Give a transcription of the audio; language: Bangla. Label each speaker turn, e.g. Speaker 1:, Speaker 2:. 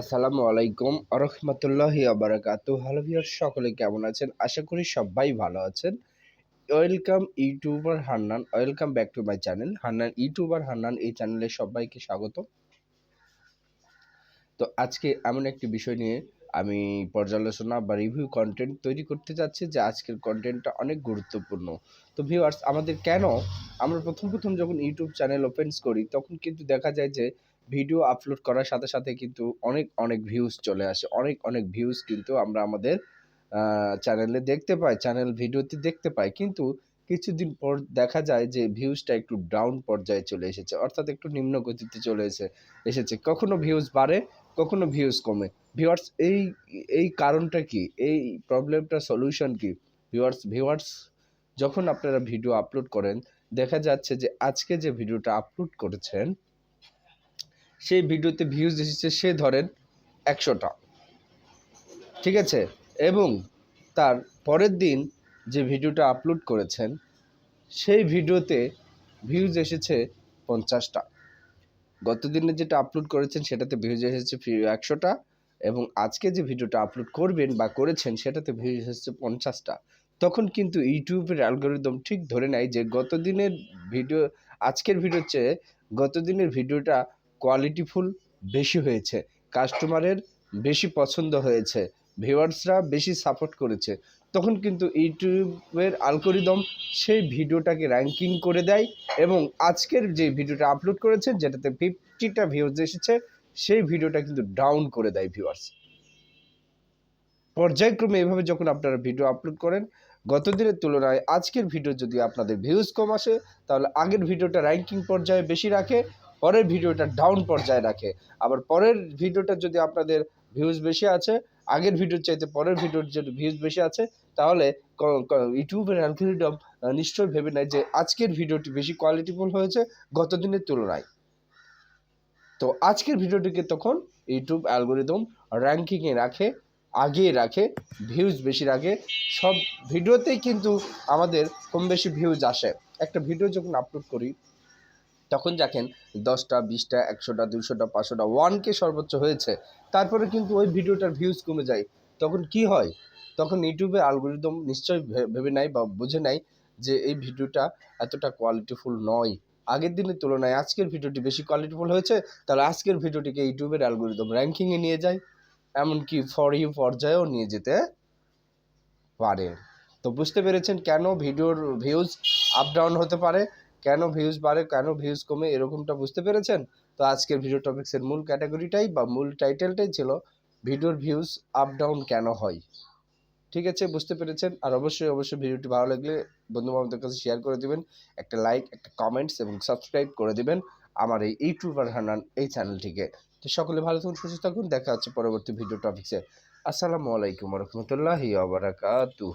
Speaker 1: আসসালামু আলাইকুম আরহামতুল্লাহি আবরাকাতু হ্যালো ভিউয়ার সকলে কেমন আছেন? আশা করি সবাই ভালো আছেন। Welcome youtuber Hannan welcome back to my channel Hannan youtuber Hannan, এই চ্যানেলে সবাইকে স্বাগত। তো আজকে এমন একটি বিষয় নিয়ে আমি পর্যালোচনা বা রিভিউ কন্টেন্ট তৈরি করতে যাচ্ছি যে আজকের কন্টেন্টটা অনেক গুরুত্বপূর্ণ। তো ভিউয়ার্স আমাদের কেন? আমরা প্রথম প্রথম যখন ইউটিউব চ্যানেল ওপেন্স করি, তখন কিন্তু দেখা যায় যে ভিডিও আপলোড করার সাথে সাথে কিন্তু অনেক অনেক ভিউজ চলে আসে। অনেক অনেক ভিউজ কিন্তু আমরা আমাদের চ্যানেলে দেখতে পাই চ্যানেল ভিডিওতে দেখতে পাই। কিন্তু কিছুদিন পর দেখা যায় যে ভিউজটা একটু ডাউন পর্যায়ে চলে এসেছে। অর্থাৎ একটু নিম্ন গতিতে চলে এসে, এসেছে। কখনো ভিউজ বাড়ে, কখনো ভিউজ কমে। ভিউয়ার্স এই এই কারণটা কি? এই প্রবলেমটা সলিউশন কি? ভিউয়ার্স ভিউয়ার্স যখন আপনারা ভিডিও আপলোড করেন, দেখা যাচ্ছে যে আজকে যে ভিডিওটা আপলোড করেছেন সেই ভিডিওতে ভিউজ এসেছে সে ধরেন একশোটা। ঠিক আছে? এবং তার পরের দিন যে ভিডিওটা আপলোড করেছেন, সেই ভিডিওতে ভিউজ এসেছে পঞ্চাশটা। গত দিনে যেটা আপলোড করেছেন, সেটাতে ভিউজ এসেছে একশোটা এবং আজকে যে ভিডিওটা আপলোড করবেন বা করেছেন, সেটাতে ভিউজ এসেছে পঞ্চাশটা। তখন কিন্তু ইউটিউবের অ্যালগোরিদম ঠিক ধরে নেয় যে গত দিনের ভিডিও আজকের ভিডিওর চেয়ে গত দিনের ভিডিওটা কোয়ালিটিফুল বেশি হয়েছে কাস্টমারের বেশি পছন্দ হয়েছে ভিউয়ার্সরা বেশি সাপোর্ট করেছে। তখন কিন্তু ইউটিউবের অ্যালগোরিদম সেই ভিডিওটাকে র্যাঙ্কিং করে দেয় এবং আজকের যে ভিডিওটা আপলোড করেছেন, যেটাতে ফিফটিটা ভিউজ এসেছে, সেই ভিডিওটা কিন্তু ডাউন করে দেয় ভিউয়ার্স পর্যায়ক্রমে এভাবে যখন আপনারা ভিডিও আপলোড করেন, গত দিনের তুলনায় আজকের ভিডিও যদি আপনাদের ভিউজ কম আসে, তাহলে আগের ভিডিওটা র্যাঙ্কিং পর্যায়ে বেশি রাখে পরের ভিডিওটা ডাউন পর্যায়ে রাখে। আবার পরের ভিডিওটা যদি আপনাদের ভিউজ বেশি আছে, আগের ভিডিওর চাইতে পরের ভিডিওর যদি ভিউজ বেশি আছে, তাহলে ইউটিউবের অ্যালগোরিদম নিশ্চয়ই ভেবে নেয় যে আজকের ভিডিওটি বেশি কোয়ালিটিফুল হয়েছে গত দিনের তুলনায়। তো আজকের ভিডিওটিকে তখন ইউটিউব অ্যালগোরিদম র্যাঙ্কিংয়ে রাখে আগে রাখে ভিউজ বেশি রাখে। সব ভিডিওতেই কিন্তু আমাদের কম বেশি ভিউজ আসে। একটা ভিডিও যখন আপলোড করি তখন দেখেন দশটা, বিশটা, একশোটা দুশোটা পাঁচশোটা, ওয়ানকে সর্বোচ্চ হয়েছে। তারপরে কিন্তু ওই ভিডিওটার ভিউজ কমে যায়। তখন কি হয়? তখন ইউটিউবে অ্যালগোরিদম নিশ্চয়ই ভেবে নেয় বা বুঝে নেয় যে এই ভিডিওটা এতটা কোয়ালিটিফুল নয়। আগের দিনের তুলনায় আজকের ভিডিওটি বেশি কোয়ালিটিফুল হয়েছে, তাহলে আজকের ভিডিওটিকে ইউটিউবের অ্যালগোরিদম র্যাঙ্কিংয়ে নিয়ে যায়। এমনকি ফর ইউ পর্যায়েও নিয়ে যেতে পারে। তো বুঝতে পেরেছেন কেন ভিডিওর ভিউজ আপ ডাউন হতে পারে? কেন ভিউজ বাড়ে, কেন ভিউজ কমে, এরকমটা বুঝতে পেরেছেন? তো আজকের ভিডিও টপিক্সের মূল ক্যাটাগরিটাই বা মূল টাইটেলটাই ছিল, ভিডিওর ভিউজ আপ ডাউন কেন হয়? ঠিক আছে, বুঝতে পেরেছেন? আর অবশ্যই অবশ্যই ভিডিওটি ভালো লাগলে বন্ধু বান্ধবদের কাছে শেয়ার করে দিবেন, একটা লাইক একটা কমেন্টস এবং সাবস্ক্রাইব করে দিবেন আমার এই ইউটিউবার হানান এই চ্যানেলটিকে তো সকলে ভালো থাকুন, সুস্থ থাকুন, দেখা হচ্ছে পরবর্তী ভিডিও টপিক্সে আসসালামু আলাইকুম রহমতুল্লাহি আবরাকাতুহ